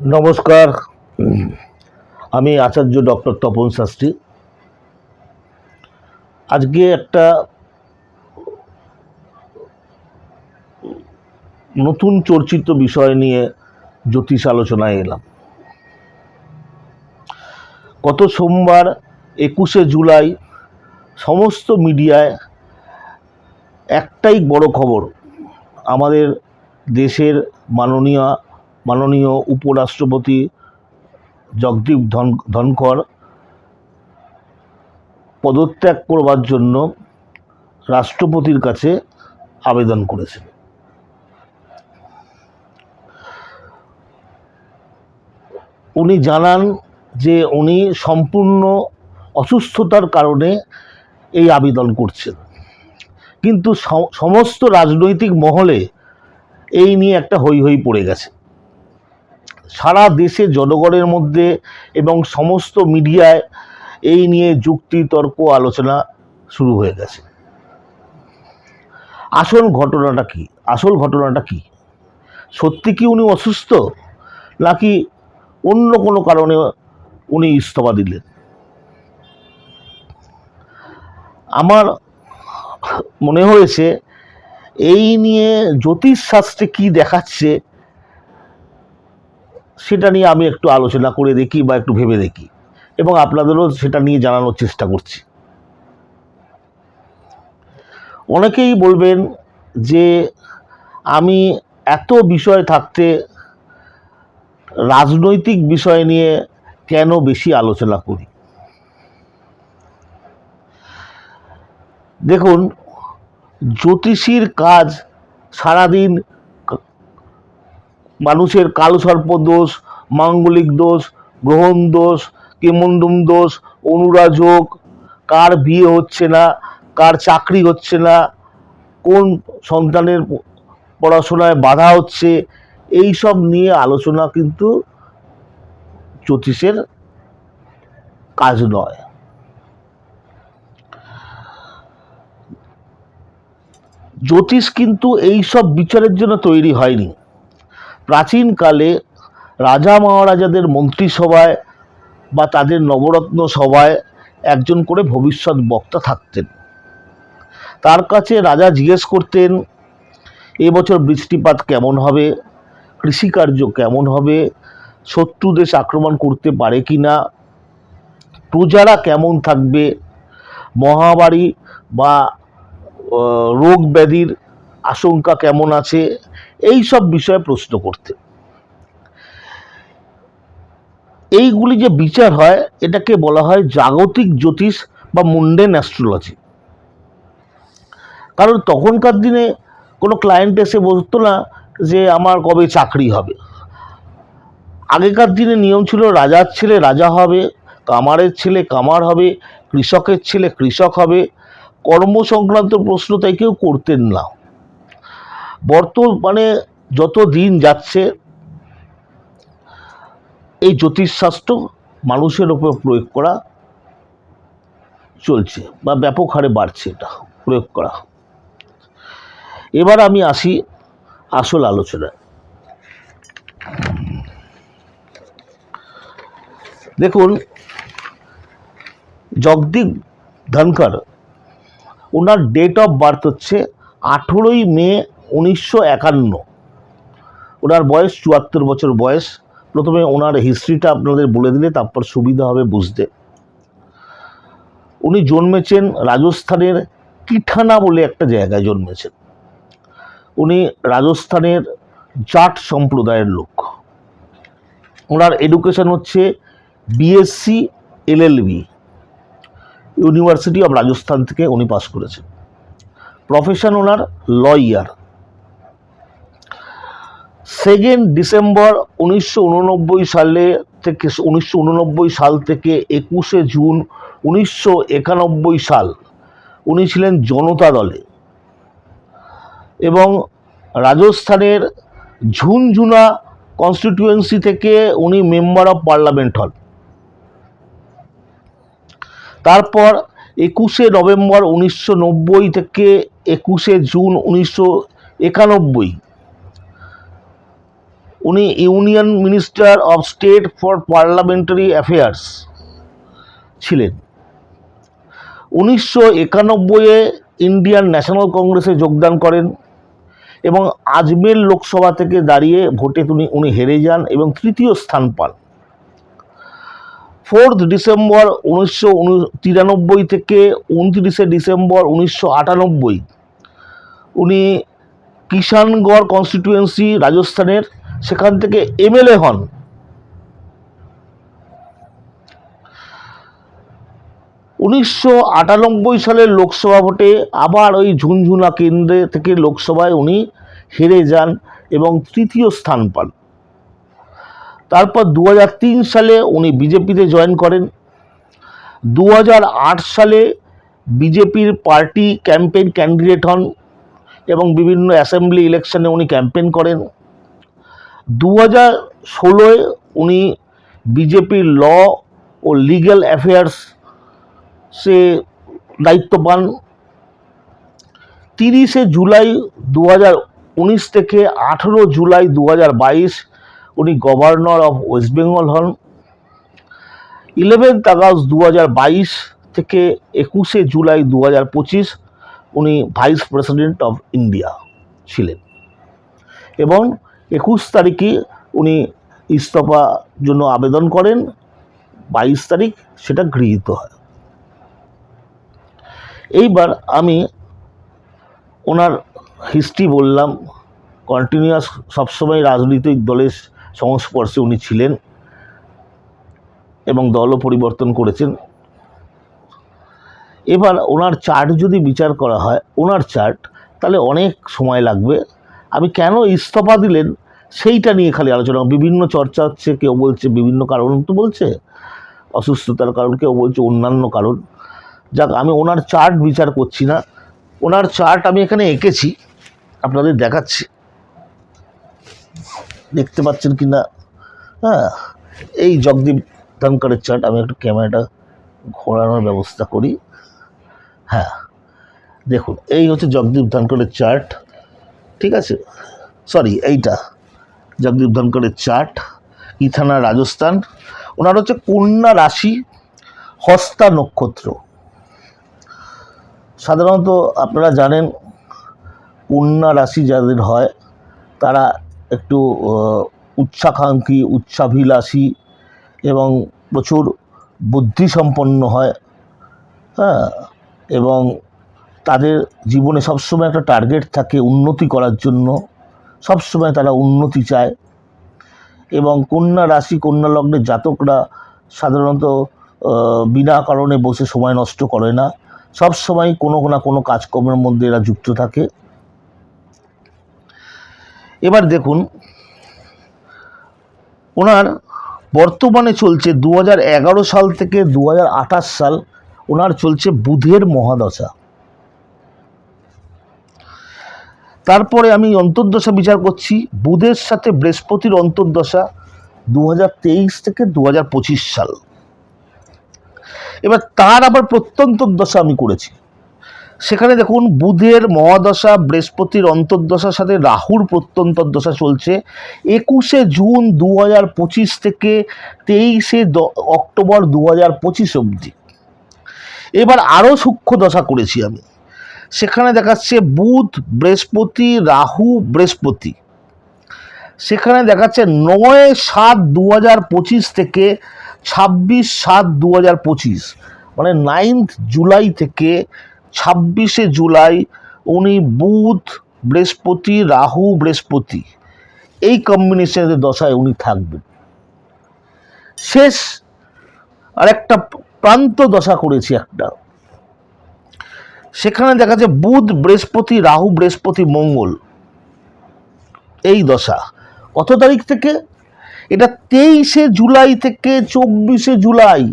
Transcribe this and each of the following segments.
নমস্কার। আমি আচার্য ডক্টর তপন শাস্ত্রী। আজকে একটা নতুন চর্চিত বিষয় নিয়ে জ্যোতিষ আলোচনায় এলাম। গত সোমবার একুশে জুলাই সমস্ত মিডিয়ায় একটাই বড় খবর, আমাদের দেশের মাননীয় মাননীয় উপরাষ্ট্রপতি জগদীপ ধন ধনখড় পদত্যাগ করবার জন্য রাষ্ট্রপতির কাছে আবেদন করেছেন। উনি জানান যে উনি সম্পূর্ণ অসুস্থতার কারণে এই আবেদন করছেন। কিন্তু সমস্ত রাজনৈতিক মহলে এই নিয়ে একটা হই হই পড়ে গেছে। সারা দেশে জনগণের মধ্যে এবং সমস্ত মিডিয়ায় এই নিয়ে যুক্তি তর্ক আলোচনা শুরু হয়ে গেছে। আসল ঘটনাটা কি? আসল ঘটনাটা কি? সত্যি কি উনি অসুস্থ? নাকি অন্য কোনো কারণে উনি ইস্তফা দিলেন? আমার মনে হয়েছে এই নিয়ে জ্যোতিষশাস্ত্রে কি দেখাচ্ছে সেটা নিয়ে আমি একটু আলোচনা করে দেখি বা একটু ভেবে দেখি। এবং আপনাদেরও সেটা নিয়ে জানানোর চেষ্টা করছি। অনেকেই বলবেন যে, আমি এত বিষয় থাকতে রাজনৈতিক বিষয় নিয়ে কেন বেশি আলোচনা করি? দেখুন, জ্যোতিষীর কাজ সারাদিন মানুষের কালসর্প দোষ, মাঙ্গলিক দোষ, গ্রহণ দোষ কেমন্দম দোষ অনুরাজক কার বিয়ে হচ্ছে না, কার চাকরি হচ্ছে না, কোন সন্তানের পড়াশোনায় বাধা হচ্ছে এই সব নিয়ে আলোচনা কিন্তু জ্যোতিষের কাজ নয়। জ্যোতিষ কিন্তু এই সব বিচারের জন্য তৈরি হয়নি। প্রাচীনকালে রাজা মহারাজাদের মন্ত্রিসভায় বা তাদের নবরত্ন সভায় একজন করে ভবিষ্যৎ বক্তা থাকতেন। তার কাছে রাজা জিজ্ঞেস করতেন এবছর বৃষ্টিপাত কেমন হবে? কৃষিকার্য কেমন হবে? শত্রু দেশ আক্রমণ করতে পারে কি না? প্রজারা কেমন থাকবে? মহামারী বা রোগ ব্যাধির আশঙ্কা কেমন আছে? এই সব বিষয়ে প্রশ্ন করতে। এইগুলি যে বিচার হয়, এটাকে বলা হয় জাগতিক জ্যোতিষ বা মুন্ডেন অ্যাস্ট্রোলজি। কারণ তখনকার দিনে কোনো ক্লায়েন্ট এসে বলতো না যে, আমার কবে চাকরি হবে? আগেকার দিনে নিয়ম ছিল, রাজার ছেলে রাজা হবে, কামারের ছেলে কামার হবে, কৃষকের ছেলে কৃষক হবে। কর্ম সংক্রান্ত প্রশ্ন তাই কেউ করতেন না। বর্তমানে যত দিন যাচ্ছে, এই জ্যোতিষশাস্ত্র মানুষের ওপর প্রয়োগ করা চলছে বা ব্যাপক হারে বাড়ছে এটা, প্রয়োগ করা। এবার আমি আসি আসল আলোচনায়। দেখুন, জগদীপ ধনকর ওনার ডেট অফ বার্থ হচ্ছে আঠেরোই মে উনিশশো একান্ন। ওনার বয়স চুয়াত্তর বছর বয়স। প্রথমে ওনার হিস্ট্রিটা আপনাদের বলে দিলে তারপর সুবিধা হবে বুঝতে। উনি জন্মেছেন রাজস্থানের কিঠানা বলে একটা জায়গায় জন্মেছেন। উনি রাজস্থানের জাট সম্প্রদায়ের লোক। ওনার এডুকেশন হচ্ছে BSc LLB university of Rajasthan থেকে উনি পাস করেছেন। প্রফেশন ওনার লয়ার সেকেন্ড ডিসেম্বর উনিশশো উননব্বই সালে থেকে, উনিশশো উননব্বই সাল থেকে একুশে জুন উনিশশো একানব্বই সাল উনি ছিলেন জনতা দলে। এবং রাজস্থানের ঝুনঝুনা কনস্টিটিউয়েন্সি থেকে উনি মেম্বার অফ পার্লামেন্ট হন। তারপর একুশে নভেম্বর উনিশশো নব্বই থেকে একুশে জুন উনিশশো একানব্বই উনি union minister of state for parliamentary affairs ছিলেন। উনিশশো একানব্বইয়ে ইন্ডিয়ান ন্যাশনাল কংগ্রেসে যোগদান করেন এবং আজমের লোকসভা থেকে দাঁড়িয়ে ভোটে উনি উনি হেরে যান এবং তৃতীয় স্থান পান। ফোর্থ ডিসেম্বর উনিশশো তিরানব্বই থেকে উনত্রিশে ডিসেম্বর উনিশশো আটানব্বই, উনি কিষানগড় কনস্টিটিউয়েন্সি রাজস্থানের সেখান থেকে এমএলএ হন। উনিশশো আটানব্বই সালের লোকসভা ভোটে আবার ওই ঝুনঝুনা কেন্দ্রে থেকে লোকসভায় উনি হেরে যান এবং তৃতীয় স্থান পান। তারপর দু হাজার তিন সালে উনি বিজেপিতে জয়েন করেন। দু হাজার আট সালে বিজেপির পার্টি ক্যাম্পেইন ক্যান্ডিডেট হন এবং বিভিন্ন অ্যাসেম্বলি ইলেকশনে উনি ক্যাম্পেইন করেন। দু হাজার ষোলোয় উনি বিজেপির ল ও লিগ্যাল অ্যাফেয়ার্স সে দায়িত্ব পান। তিরিশে জুলাই দু হাজার উনিশ থেকে আঠেরো জুলাই দু হাজার বাইশ উনি গভর্নর অফ ওয়েস্ট বেঙ্গল হন। ইলেভেন্থ আগস্ট দু হাজার বাইশ থেকে একুশে জুলাই দু হাজার পঁচিশ উনি ভাইস প্রেসিডেন্ট অফ ইন্ডিয়া ছিলেন। এবং একুশ তারিখে উনি ইস্তফা জন্য আবেদন করেন, বাইশ তারিখ সেটা গৃহীত হয়। এইবার আমি ওনার হিস্ট্রি বললাম কন্টিনিউয়াস সবসময় রাজনৈতিক দলের সংস্পর্শে উনি ছিলেন এবং দলও পরিবর্তন করেছেন। এবার ওনার চার্ট যদি বিচার করা হয়, ওনার চার্ট তাহলে অনেক সময় লাগবে। আমি কেন ইস্তফা দিলেন সেইটা নিয়ে খালি আলোচনা বিভিন্ন চর্চা হচ্ছে, কেউ বলছে বিভিন্ন কারণ তো বলছে, অসুস্থতার কারণ, কেউ বলছে অন্যান্য কারণ। যাক, আমি ওনার চার্ট বিচার করছি না। ওনার চার্ট আমি এখানে এঁকেছি, আপনাদের দেখাচ্ছি। দেখতে পাচ্ছেন কি না? হ্যাঁ এই জগদীপ ধনকরের চার্ট, আমি একটু ক্যামেরাটা ঘোরানোর ব্যবস্থা করি। হ্যাঁ দেখুন, এই হচ্ছে জগদীপ ধনকরের চার্ট। ঠিক আছে? সরি এইটা। জগদীপ ধনকরের চার্ট ইথানা রাজস্থান। ওনার হচ্ছে কন্যা রাশি হস্তা নক্ষত্র। সাধারণত আপনারা জানেন কন্যা রাশি যাদের হয় তারা একটু আহ, উচ্চাকাঙ্ক্ষী উচ্চাভিলাষী এবং প্রচুর বুদ্ধিসম্পন্ন হয়। হ্যাঁ এবং তাদের জীবনে সবসময় একটা টার্গেট থাকে উন্নতি করার জন্য। সবসময় তারা উন্নতি চায়। এবং কন্যা রাশি, কন্যা লগ্নের জাতকরা সাধারণত বিনা কারণে বসে সময় নষ্ট করে না। সব সময় কোনো না কোনো কাজকর্মের মধ্যে এরা যুক্ত থাকে। এবার দেখুন, ওনার বর্তমানে চলছে দু হাজার এগারো সাল থেকে দু হাজার আঠাশ সাল, ওনার চলছে বুধের মহাদশা। তারপরে আমি অন্তর্দশা বিচার করছি। বুধের সাথে বৃহস্পতির অন্তর্দশা দু হাজার তেইশ থেকে দু হাজার পঁচিশ সাল। এবার তার আবার প্রত্যন্তর দশা আমি করেছি। সেখানে দেখুন, বুধের মহাদশা, বৃহস্পতির অন্তর্দশার সাথে রাহুর প্রত্যন্তর দশা চলছে। একুশে জুন দু হাজার পঁচিশ থেকে তেইশে অক্টোবর দু হাজার পঁচিশ অবধি। এবার আরও সূক্ষ্ম দশা করেছি আমি। সেখানে দেখাচ্ছে বুধ, বৃহস্পতি, রাহু, বৃহস্পতি। সেখানে দেখাচ্ছে নয় সাত দু হাজার পঁচিশ থেকে ছাব্বিশ সাত দু হাজার পঁচিশ। মানে নাইন্থ জুলাই থেকে ছাব্বিশে জুলাই উনি বুধ, বৃহস্পতি, রাহু, বৃহস্পতি, এই কম্বিনেশনের দশায় উনি থাকবেন। শেষ আরেকটা প্রান্ত দশা করেছি একটা। সেখানে দেখা যায় বুধ, বৃহস্পতি, রাহু, বৃহস্পতি, মঙ্গল। এই দশা। কত তারিখ থেকে? এটা তেইশে জুলাই থেকে চব্বিশে জুলাই।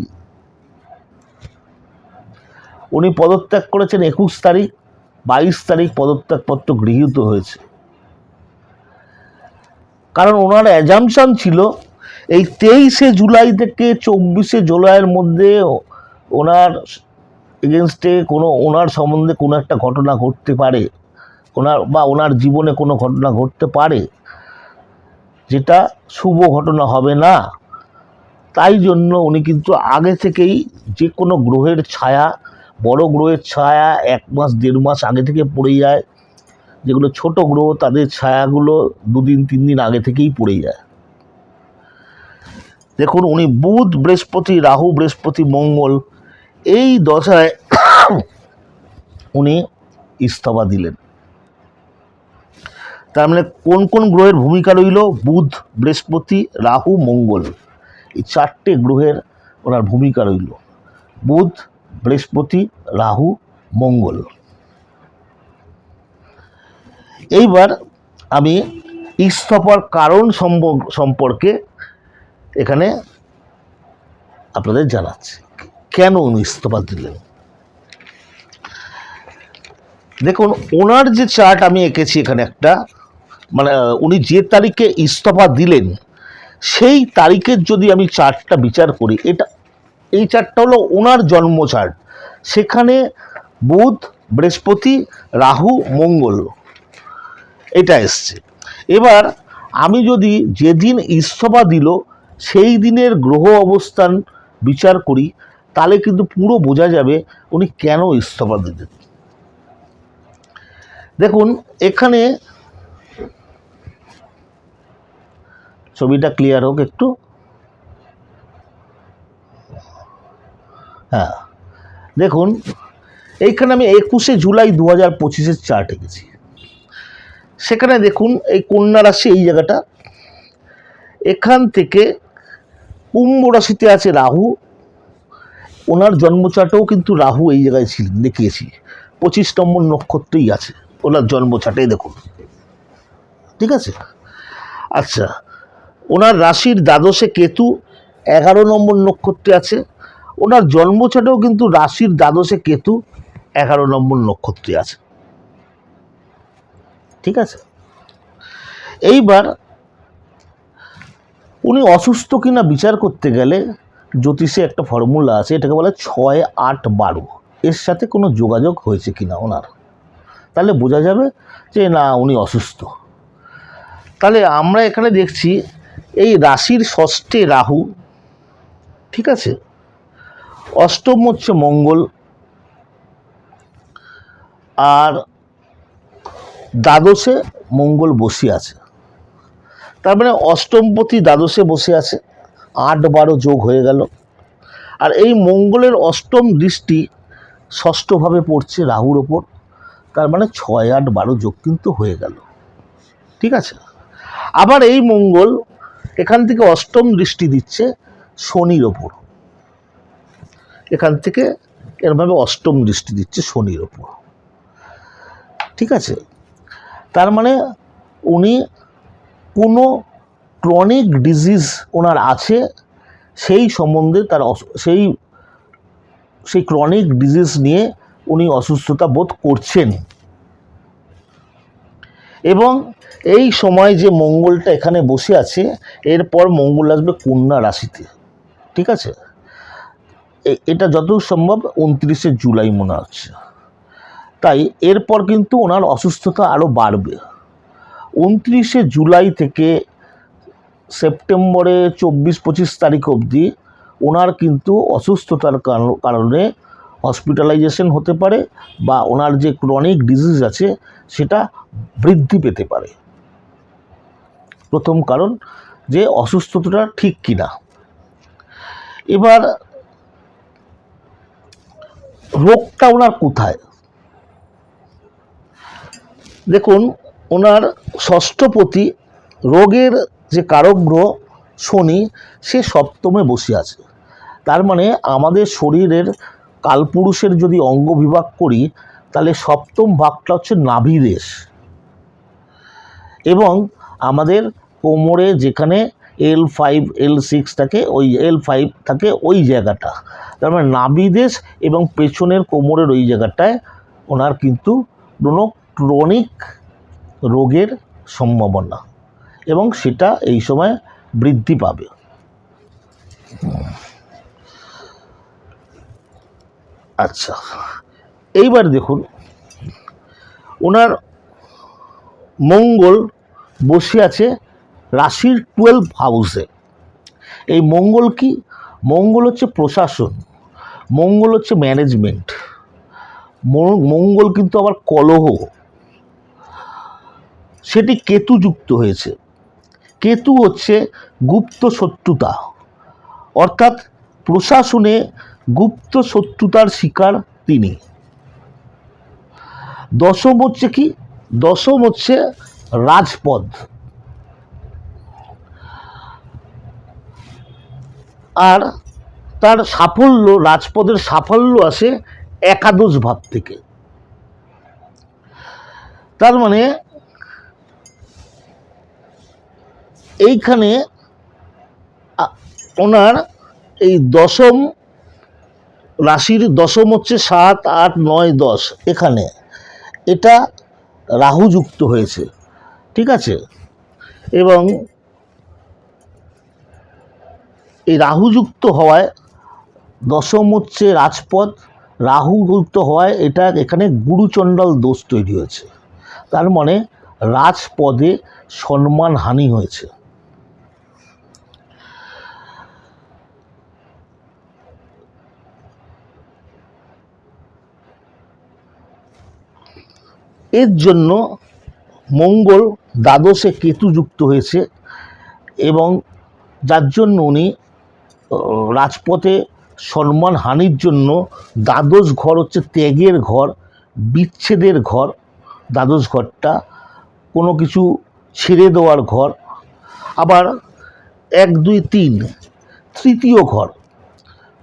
উনি পদত্যাগ করেছেন একুশ তারিখ, বাইশ তারিখ পদত্যাগপত্র গৃহীত হয়েছে। কারণ ওনার অ্যাজামশন ছিল, এই তেইশে জুলাই থেকে চব্বিশে জুলাইয়ের মধ্যে ওনার এগেনস্টে কোনো ওনার সম্বন্ধে কোনো একটা ঘটনা ঘটতে পারে ওনার বা ওনার জীবনে কোনো ঘটনা ঘটতে পারে, যেটা শুভ ঘটনা হবে না। তাই জন্য উনি কিন্তু আগে থেকেই যে কোনো গ্রহের ছায়া, বড় গ্রহের ছায়া এক মাস, দেড় মাস আগে থেকে পড়ে যায়। যেগুলো ছোট গ্রহ, তাদের ছায়াগুলো দুদিন, তিন দিন আগে থেকেই পড়ে যায়। দেখুন, উনি বুধ, বৃহস্পতি, রাহু, বৃহস্পতি, মঙ্গল এই দশায় উনি ইস্তফা দিলেন। তার মানে কোন কোন গ্রহের ভূমিকা রইল? বুধ, বৃহস্পতি, রাহু, মঙ্গল। এই চারটে গ্রহের ওনার ভূমিকা রইল। বুধ, বৃহস্পতি, রাহু, মঙ্গল। এইবার আমি ইস্তফার কারণ সম্প- সম্পর্কে এখানে আপনাদের জানাচ্ছি। কেন উনি ইস্তফা দিলেন? দেখুন, ওনার যে চার্ট আমি এঁকেছি এখানে একটা মানে উনি যে তারিখে ইস্তফা দিলেন, সেই তারিখের যদি আমি চার্টটা বিচার করি, এটা, এই চার্টটা হলো ওনার জন্ম চার্ট। সেখানে বুধ, বৃহস্পতি, রাহু, মঙ্গল, এটা এসছে। এবার, আমি যদি যেদিন ইস্তফা দিল, সেই দিনের গ্রহ অবস্থান বিচার করি তাহলে কিন্তু পুরো বোঝা যাবে উনি কেন ইস্তফা দিলেন দেখুন, এখানে ছবিটা ক্লিয়ার হোক একটু। হ্যাঁ দেখুন, এইখানে আমি একুশে জুলাই দু হাজার পঁচিশের চার্ট এঁকেছি। সেখানে দেখুন, এই কন্যা রাশি এই জায়গাটা। এখান থেকে কুম্ভ রাশিতে আছে রাহু ওনার জন্মচাটেও কিন্তু রাহু এই জায়গায় ছিলেন দেখিয়েছি। পঁচিশ নম্বর নক্ষত্রই আছে, ওনার জন্মচাটে দেখুন। ঠিক আছে? আচ্ছা ওনার রাশির দ্বাদশে কেতু এগারো নম্বর নক্ষত্রে আছে, ওনার জন্মচাটেও কিন্তু রাশির দ্বাদশে কেতু এগারো নম্বর নক্ষত্রে আছে। ঠিক আছে? এইবার উনি অসুস্থ কিনা বিচার করতে গেলে জ্যোতিষে একটা ফর্মুলা আছে, এটাকে বলে ছয় আট বারো। এর সাথে কোনো যোগাযোগ হয়েছে কি না ওনার? তাহলে বোঝা যাবে যে না, উনি অসুস্থ। তাহলে আমরা এখানে দেখছি এই রাশির ষষ্ঠে রাহু, ঠিক আছে? অষ্টম হচ্ছে মঙ্গল, আর দ্বাদশে মঙ্গল বসে আছে। তার মানে অষ্টমপতি দ্বাদশে বসে আছে। আট বারো যোগ হয়ে গেল। আর এই মঙ্গলের অষ্টম দৃষ্টি ষষ্ঠভাবে পড়ছে রাহুর ওপর। তার মানে ছয় আট বারো যোগ কিন্তু হয়ে গেল। ঠিক আছে? আবার এই মঙ্গল এখান থেকে অষ্টম দৃষ্টি দিচ্ছে শনির ওপর। এখান থেকে এরভাবে অষ্টম দৃষ্টি দিচ্ছে শনির ওপর। ঠিক আছে? তার মানে উনি কোনো ক্রনিক ডিজিজ ওনার আছে, সেই সম্বন্ধে তার সেই সেই ক্রনিক ডিজিজ নিয়ে উনি অসুস্থতা বোধ করছেন। এবং এই সময় যে মঙ্গলটা এখানে বসে আছে, এরপর মঙ্গল আসবে কন্যা রাশিতে, ঠিক আছে? এটা যতদূর সম্ভব উনত্রিশে জুলাই মনে হচ্ছে। তাই এরপর কিন্তু ওনার অসুস্থতা আরও বাড়বে। উনত্রিশে জুলাই থেকে সেপ্টেম্বরে চব্বিশ পঁচিশ তারিখ অবধি ওনার কিন্তু অসুস্থতার কারণে হসপিটালাইজেশন হতে পারে বা ওনার যে ক্রনিক ডিজিজ আছে সেটা বৃদ্ধি পেতে পারে। প্রথম কারণ যে অসুস্থতাটা ঠিক কিনা। এবার রোগটা ওনার কোথায়? দেখুন, ওনার ষষ্ঠপতি রোগের যে কারক গ্রহ শনি, সে সপ্তমে বসে আছে। তার মানে আমাদের শরীরের কালপুরুষের যদি অঙ্গ বিভাগ করি, তাহলে সপ্তম ভাগটা হচ্ছে নাভিদেশ এবং আমাদের কোমরে যেখানে এল ফাইভ এল সিক্স থাকে, ওই এল ফাইভ থাকে ওই জায়গাটা। তার মানে নাভিদেশ এবং পেছনের কোমরের ওই জায়গাটায় ওনার কিন্তু কোনো ক্রনিক রোগের সম্ভাবনা। এবং সেটা এই সময় বৃদ্ধি পাবে। আচ্ছা এইবার দেখুন, ওনার মঙ্গল বসে আছে রাশির টুয়েলভ হাউসে এই মঙ্গল কি? মঙ্গল হচ্ছে প্রশাসন, মঙ্গল হচ্ছে ম্যানেজমেন্ট মঙ্গল কিন্তু আবার কলহ। সেটি কেতু যুক্ত হয়েছে। কেতু হচ্ছে গুপ্ত শত্রুতা। অর্থাৎ প্রশাসনে গুপ্ত শত্রুতার শিকার তিনি। দশম হচ্ছে কি? দশম হচ্ছে রাজপদ। আর তার সাফল্য, রাজপদের সাফল্য আসে একাদশ ভাব থেকে। তার মানে এইখানে ওনার এই দশম রাশির দশম হচ্ছে সাত, আট, নয়, দশ এখানে। এটা রাহু যুক্ত হয়েছে, ঠিক আছে? এবং এই রাহু যুক্ত হওয়ায় দশম হচ্ছে রাজপথ রাহু যুক্ত হওয়ায় এটা এখানে গুরুচণ্ডাল দোষ তৈরি হয়েছে। তার মানে রাজপদে সম্মান হানি হয়েছে। এর জন্য মঙ্গল দ্বাদশে কেতু যুক্ত হয়েছে এবং যার জন্য উনি রাজপথে সম্মান হানির জন্য দ্বাদশ ঘর হচ্ছে ত্যাগের ঘর, বিচ্ছেদের ঘর। দ্বাদশ ঘরটা কোনো কিছু ছেড়ে দেওয়ার ঘর। আবার এক, দুই, তিন, তৃতীয় ঘর।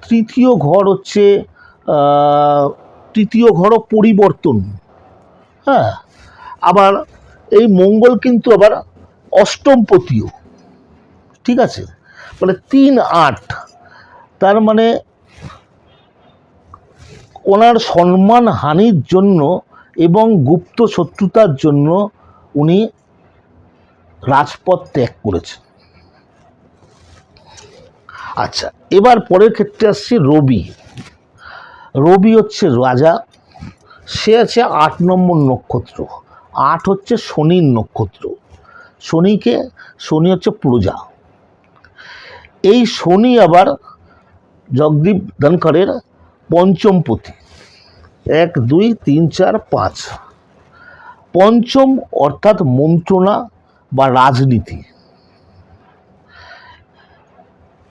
তৃতীয় ঘর হচ্ছে তৃতীয় ঘরও পরিবর্তন। হ্যাঁ আবার এই মঙ্গল কিন্তু আবার অষ্টমপতিও ঠিক আছে? মানে তিন আট, তার মানে ওনার সম্মান হানির জন্য এবং গুপ্ত শত্রুতার জন্য উনি রাজপথ ত্যাগ করেছেন। আচ্ছা এবার পরের ক্ষেত্রে আসছে রবি। রবি হচ্ছে রাজা সে আছে আট নম্বর নক্ষত্র। আট হচ্ছে শনির নক্ষত্র। শনিকে, শনি হচ্ছে প্রজা এই শনি আবার জগদীপ ধনখড়ের পঞ্চমপতি এক, দুই, তিন, চার, পাঁচ। পঞ্চম অর্থাৎ মন্ত্রণা বা রাজনীতি।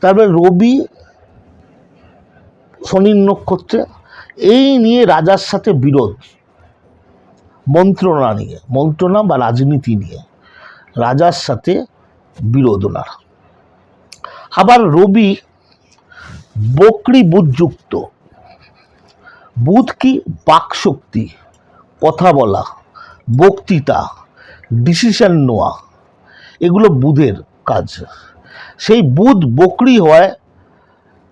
তারপরে রবি শনির নক্ষত্রে এই নিয়ে রাজার সাথে বিরোধ। মন্ত্রণা নিয়ে, মন্ত্রণা বা রাজনীতি নিয়ে রাজার সাথে বিরোধ ওনার। আবার রবি বকরি বুধযুক্ত, বুধ কি বাকশক্তি, কথা বলা, বক্তৃতা ডিসিশন নেওয়া, এগুলো বুধের কাজ। সেই বুধ বকরি হয়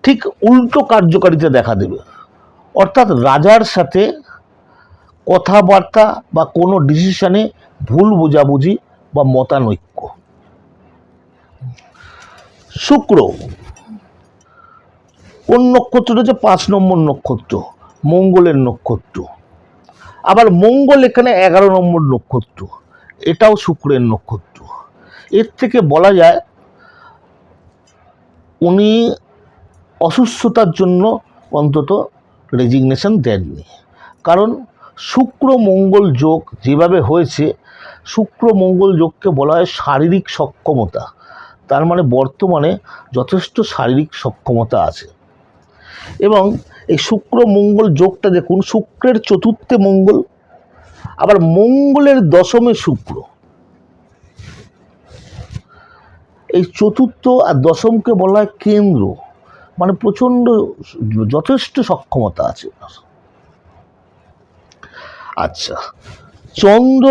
ঠিক উল্টো কার্যকারিতা দেখা দেবে। অর্থাৎ রাজার সাথে কথাবার্তা বা কোনো ডিসিশনে ভুল বোঝাবুঝি বা মতানৈক্য। শুক্র, কোন নক্ষত্র হচ্ছে পাঁচ নম্বর নক্ষত্র? মঙ্গলের নক্ষত্র। আবার মঙ্গল এখানে এগারো নম্বর নক্ষত্র, এটাও শুক্রের নক্ষত্র। এর থেকে বলা যায়, উনি অসুস্থতার জন্য অন্তত রেজিগনেশন দেননি। কারণ শুক্র মঙ্গল যোগ যেভাবে হয়েছে, শুক্র মঙ্গল যোগকে বলা হয় শারীরিক সক্ষমতা। তার মানে বর্তমানে যথেষ্ট শারীরিক সক্ষমতা আছে। এবং এই শুক্র মঙ্গল যোগটা দেখুন, শুক্রের চতুর্থে মঙ্গল, আবার মঙ্গলের দশমে শুক্র। এই চতুর্থ আর দশমকে বলা হয় কেন্দ্র। মানে প্রচণ্ড যথেষ্ট সক্ষমতা আছে। আচ্ছা চন্দ্র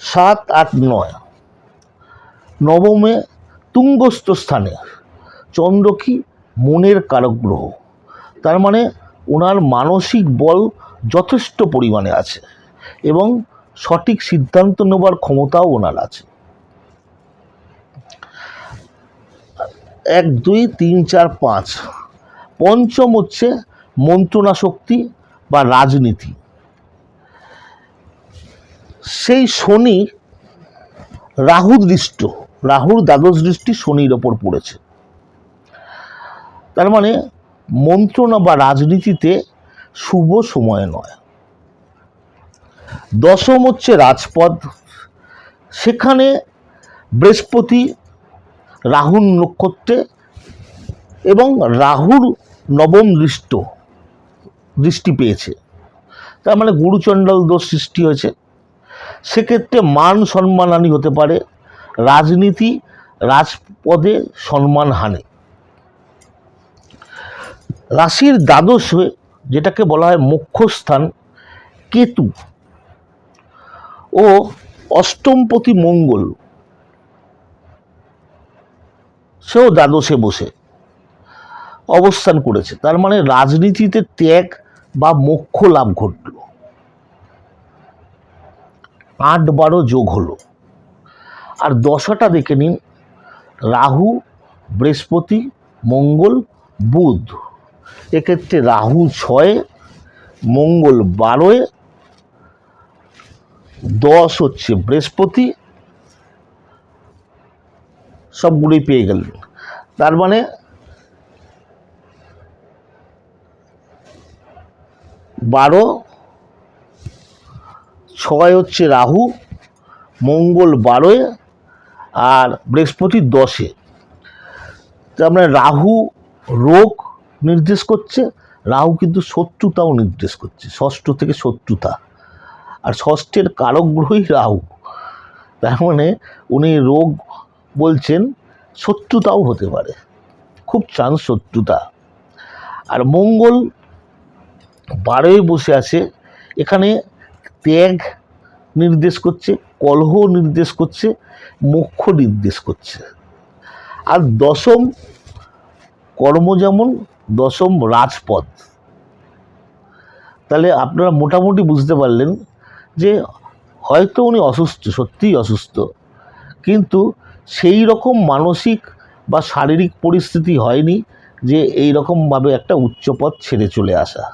সাত আট নয়, নবমে তুঙ্গস্থ স্থানে, চন্দ্র কি মনের কারক গ্রহ তার মানে ওনার মানসিক বল যথেষ্ট পরিমাণে আছে এবং সঠিক সিদ্ধান্ত নেবার ক্ষমতাও ওনার আছে এক, দুই, তিন, চার, পাঁচ। পঞ্চম হচ্ছে মন্ত্রণা শক্তি বা রাজনীতি। সেই শনি রাহু দৃষ্ট, রাহুর দ্বাদশ দৃষ্টি শনির ওপর পড়েছে। তার মানে মন্ত্রণা বা রাজনীতিতে শুভ সময় নয়। দশম হচ্ছে রাজপদ সেখানে বৃহস্পতি রাহুর নক্ষত্রে এবং রাহুর নবম দৃষ্ট, দৃষ্টি পেয়েছে। তার মানে গুরুচণ্ডল দোষ সৃষ্টি হয়েছে। সেক্ষেত্রে মান সম্মানহানি হতে পারে, রাজনীতি রাজপদে সম্মান হানে। রাশির দ্বাদশ হয়ে যেটাকে বলা হয় মুখ্যস্থান কেতু ও অষ্টমপতি মঙ্গল সেও দ্বাদশে বসে অবস্থান করেছে। তার মানে রাজনীতিতে ত্যাগ বা মোক্ষ লাভ ঘটল। আট বারো যোগ হলো। আর দশাটা দেখে নিন। রাহু, বৃহস্পতি, মঙ্গল, বুধ। এক্ষেত্রে রাহু ছয়ে, মঙ্গল বারোয়, দশ হচ্ছে বৃহস্পতি সবগুলোই পেয়ে গেলেন তার মানে বারো, ছয় হচ্ছে রাহু, মঙ্গল বারোয় আর বৃহস্পতি দশে। তার মানে রাহু রোগ নির্দেশ করছে, রাহু কিন্তু শত্রুতাও নির্দেশ করছে, ষষ্ঠ থেকে শত্রুতা। আর ষষ্ঠের কারক গ্রহই রাহু। তার মানে উনি রোগ বলছেন, শত্রুতাও হতে পারে। খুব চান্স শত্রুতা। আর মঙ্গল বারোয় বসে আছে, এখানে ত্যাগ নির্দেশ করছে, কলহ নির্দেশ করছে, মোক্ষ নির্দেশ করছে। আর দশম কর্ম যেমন, দশম রাজপথ। তাহলে আপনারা মোটামুটি বুঝতে পারলেন যে হয়তো উনি অসুস্থ, সত্যিই অসুস্থ। কিন্তু সেই রকম মানসিক বা শারীরিক পরিস্থিতি হয়নি যে এই রকমভাবে একটা উচ্চপথ ছেড়ে চলে আসা।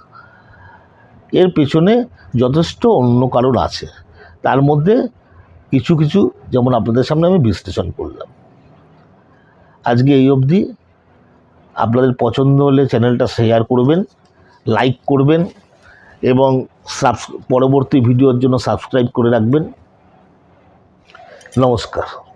এর পেছনে যথেষ্ট অন্য কারণ আছে। তার মধ্যে কিছু কিছু যেমন আপনাদের সামনে আমি বিশ্লেষণ করলাম। আজকে এই অবধি। আপনাদের পছন্দ হলে চ্যানেলটা শেয়ার করবেন লাইক করবেন এবং পরবর্তী ভিডিওর জন্য সাবস্ক্রাইব করে রাখবেন। নমস্কার।